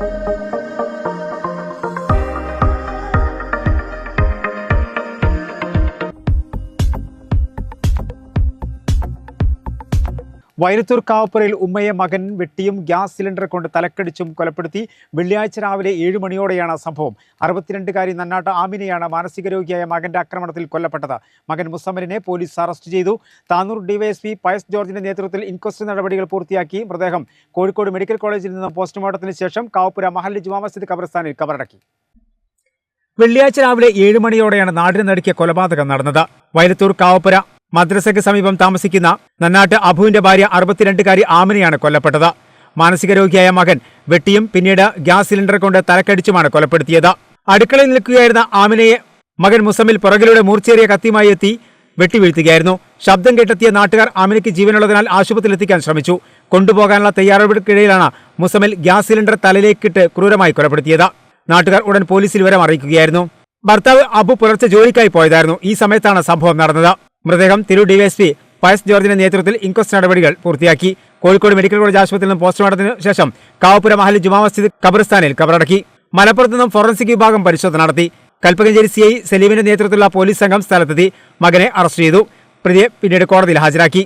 Thank you. Vayalathur കാവപ്പുരയിൽ ഉമ്മയെ മകൻ വെട്ടിയും gas cylinder കൊണ്ട് തലക്കടിച്ചും കൊലപ്പെടുത്തി വെള്ളിയാഴ്ച രാവിലെ ഏഴ് മണിയോടെയാണ് സംഭവം. അറുപത്തിരണ്ടുകാരി നന്നാട്ട് ആമിനെയാണ് മാനസിക രോഗിയായ മകന്റെ ആക്രമണത്തിൽ കൊല്ലപ്പെട്ടത്. മകൻ മുസമ്മലിനെ പോലീസ് അറസ്റ്റ് ചെയ്തു. താനൂർ ഡിവൈഎസ്പി പയസ് ജോർജിന്റെ നേതൃത്വത്തിൽ ഇൻക്വസ്റ്റ് നടപടികൾ പൂർത്തിയാക്കി. മൃതദേഹം കോഴിക്കോട് മെഡിക്കൽ കോളേജിൽ നിന്ന് പോസ്റ്റ്മോർട്ടത്തിന് ശേഷം കാവപ്പുര മഹല്ലി ജുമാ മസ്ജിദ് ഖബർസ്ഥാനിൽ കബറടക്കി. വെള്ളിയാഴ്ച രാവിലെ ഏഴ് മണിയോടെയാണ് നാടിന് നടുക്കിയ കൊലപാതകം നടന്നത്. വയലത്തൂർ കാവപ്പുര മദ്രസയ്ക്ക് സമീപം താമസിക്കുന്ന നന്നാട്ട് അബുവിന്റെ ഭാര്യ അറുപത്തിരണ്ടുകാരി ആമിനെയാണ് കൊല്ലപ്പെട്ടത്. മാനസിക രോഗിയായ മകൻ വെട്ടിയും പിന്നീട് ഗ്യാസ് സിലിണ്ടർ കൊണ്ട് തലക്കടിച്ചുമാണ് കൊലപ്പെടുത്തിയത്. അടുക്കളയിൽ നിൽക്കുകയായിരുന്ന ആമിനയെ മകൻ മുസമ്മിൽ പുറകിലൂടെ മൂർച്ചേറിയ കത്തിയുമായി എത്തി വെട്ടിവീഴ്ത്തുകയായിരുന്നു ശബ്ദം കേട്ടെത്തിയ നാട്ടുകാർ ആമിനയ്ക്ക് ജീവനുള്ളതിനാൽ ആശുപത്രിയിൽ എത്തിക്കാൻ ശ്രമിച്ചു. കൊണ്ടുപോകാനുള്ള തയ്യാറെടുപ്പിനിടയിലാണ് മുസമ്മിൽ ഗ്യാസ് സിലിണ്ടർ തലയിലേക്കിട്ട് ക്രൂരമായി കൊലപ്പെടുത്തിയത്. നാട്ടുകാർ ഉടൻ പോലീസിൽ വിവരം അറിയിക്കുകയായിരുന്നു. ഭർത്താവ് അബു പുലർച്ചെ ജോലിക്കായി പോയതായിരുന്നു. ഈ സമയത്താണ് സംഭവം നടന്നത്. മൃതദേഹം തിരു ഡിവൈഎസ്പി പയസ് ജോർജിന്റെ നേതൃത്വത്തിൽ ഇൻക്വസ്റ്റ് നടപടികൾ പൂർത്തിയാക്കി. കോഴിക്കോട് മെഡിക്കൽ കോളേജ് ആശുപത്രിയിൽ നിന്ന് പോസ്റ്റ്മോർട്ടത്തിന് ശേഷം കാവപ്പുര മഹലി ജുമാ മസ്ജിദ് ഖബർസ്ഥാനിൽ കബറടക്കി. മലപ്പുറത്ത് നിന്നും ഫോറൻസിക് വിഭാഗം പരിശോധന നടത്തി. കൽപ്പകഞ്ചേരി സി ഐ സലീമിന്റെ നേതൃത്വത്തിലുള്ള പോലീസ് സംഘം സ്ഥലത്തെത്തി മകനെ അറസ്റ്റ് ചെയ്തു. പ്രതിയെ പിന്നീട് കോടതിയിൽ ഹാജരാക്കി.